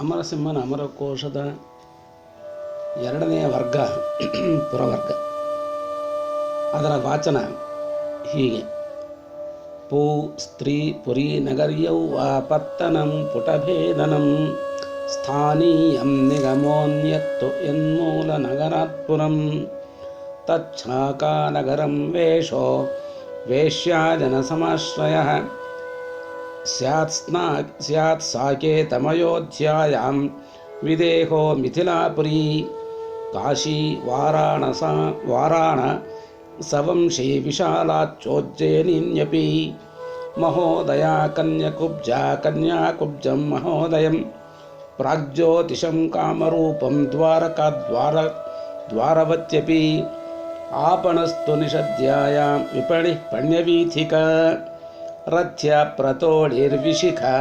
ಅಮರಸಿಂಹನ ಅಮರಕೋಶದ ಎರಡನೆಯ ವರ್ಗ, ಪುರವರ್ಗ. ಅದರ ವಾಚನ ಹೀಗೆ. ಪೂ, ಸ್ತ್ರೀ, ಪುರಿ, ನಗರ್ಯೌ ಅಪತ್ತನಂ ಪತ್ತನಂ ಪುಟಭೇದನಂ, ಸ್ಥಾನೀಯಂ, ನಿಗಮೋನ್ಯತ್ತು, ಎನ್ಮೂಲ ನಗರಾತ್ಪುರಂ ತಚ್ಛಾಕಾನಗರಂ ವೇಷೋ वेश्याजनसमाश्रयः स्यात् स्ना स्यात् साकेतमयोध्यायां विदेहो मिथिलापुरी काशी वाराणसा वाराण सवंशी विशालाच्चोज्जयिनीन्यपि महोदया कन्यकुब्जा कन्याकुब्जं महोदयं। प्राग्ज्योतिषं कामरूपं द्वारकाद्वार द्वारवत्यपि। आपणस्तु निषद्यायां विपणिः पण्यवीथिका रथ्या प्रतोडिर्विशिखा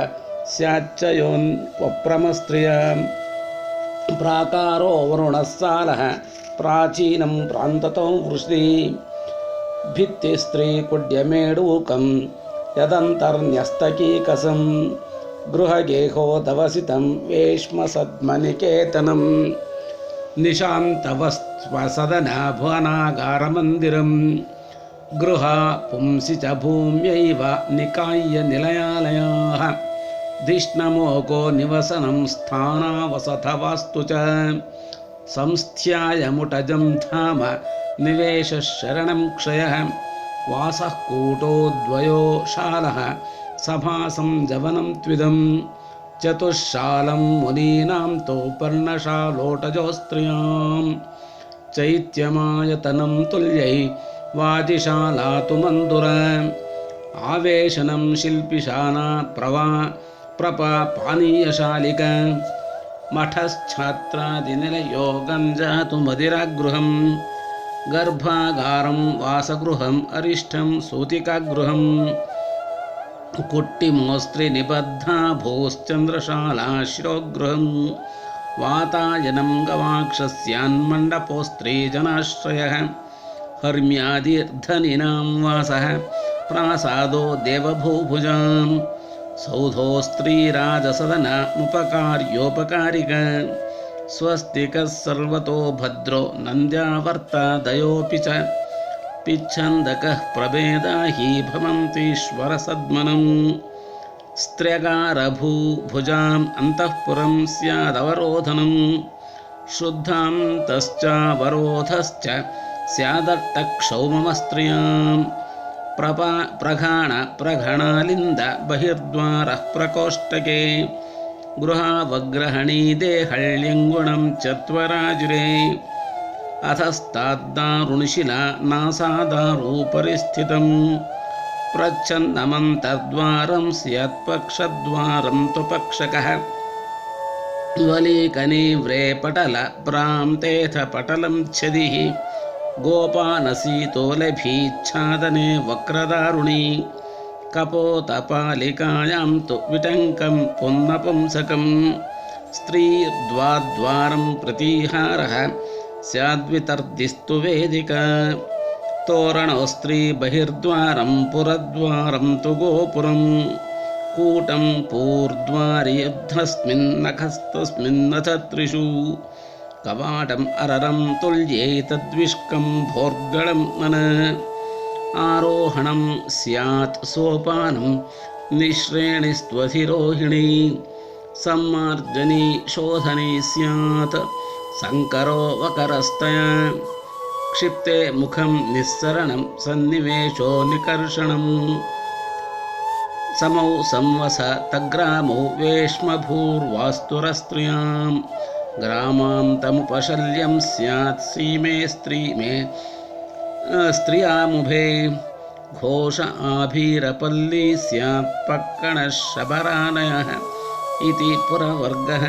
स्याच्चयोन्वप्रमस्त्रियां प्राकारो वरुणः सालः प्राचीनं प्रान्ततो वृष्टि भित्तिस्त्रीकुड्यमेडूकं यदन्तर्न्यस्तकीकसं। गृहगेहोदवसितं वेश्मसद्मनिकेतनम् निशान्तवस्त्वसदनभुवनागारमन्दिरं गृहा पुंसि च भूम्यैव निकाय्य निलयालयाः। धिष्णमोको निवसनं स्थानावसथवास्तु च। संस्थ्यायमुटजं धाम निवेशः शरणं क्षयः। वासः कूटो द्वयो शालः। सभासं जवनं त्विदम्। चतुःशालं मुनीनां तु पर्णशालोटजोस्त्रियां चैत्यमायतनं तुल्यै वाजिशाला तु मन्दुर आवेशनं शिल्पिशाना प्रवा प्रपा पानीयशालिक। मठश्छात्रादिनिलयो गञ्जातु मदिरागृहं गर्भागारं वासगृहम् अरिष्ठं सूतिकागृहम्। कुट्टिमोस्त्रिनिबद्धा भूश्चन्द्रशाला शिरोगृहं वातायनं गवाक्षस्यान्मण्डपोस्त्रीजनाश्रयः हर्म्यादिर्धनिनां वासः प्रासादो देवभूभुजां सौधो स्त्रीराजसदनमुपकार्योपकारिक। स्वस्तिकः सर्वतो भद्रो नन्द्यावर्तादयोऽपि च। पिच्छन्दकः प्रभेदाहि भवन्तीश्वरसद्मनं स्त्र्यगारभूभुजाम् अन्तःपुरं स्यादवरोधनं। शुद्धान्तश्चावरोधश्च स्यादट्टक्षौममस्त्रियां प्रपा प्रघाण प्रघणालिन्द बहिर्द्वारः प्रकोष्ठके गृहावग्रहणी देहल्यङ्गुणं चत्वराजुरे अधस्ताद्दारुणिशिला नासादारूपरि स्थितं प्रच्छन्नमन्तर्द्वारं स्यत्पक्षद्वारं तु पक्षकः वलीकनीव्रे पटलप्रान्तेऽथ पटलं छदिः गोपानसीतोलभीच्छादने वक्रदारुणी कपोतपालिकायां तु विटङ्कं पुन्नपुंसकं स्त्रीर्द्वाद्वारं प्रतीहारः स्याद्वितर्दिस्तु वेदिका तोरणो स्त्रीबहिर्द्वारं पुरद्वारं तु गोपुरं कूटं पूर्द्वारियुद्धस्मिन्नखस्तस्मिन्नथ त्रिषु कवाटम् अररं तुल्ये तद्विष्कं भोर्गळं मन आरोहणं स्यात् सोपानं निःश्रेणिस्त्वधिरोहिणी सम्मार्जनी शोधनी स्यात् सङ्करो वकरस्तया क्षिप्ते मुखं निःसरणं सन्निवेशो निकर्षणं समौ संवस तग्रामौ वेश्मभूर्वास्तुरस्त्रियां ग्रामान्तमुपशल्यं स्यात् सीमे स्त्रीमे स्त्रियामुभे घोष आभीरपल्ली स्यात् पक्कणशबरानयः इति पुरवर्गः।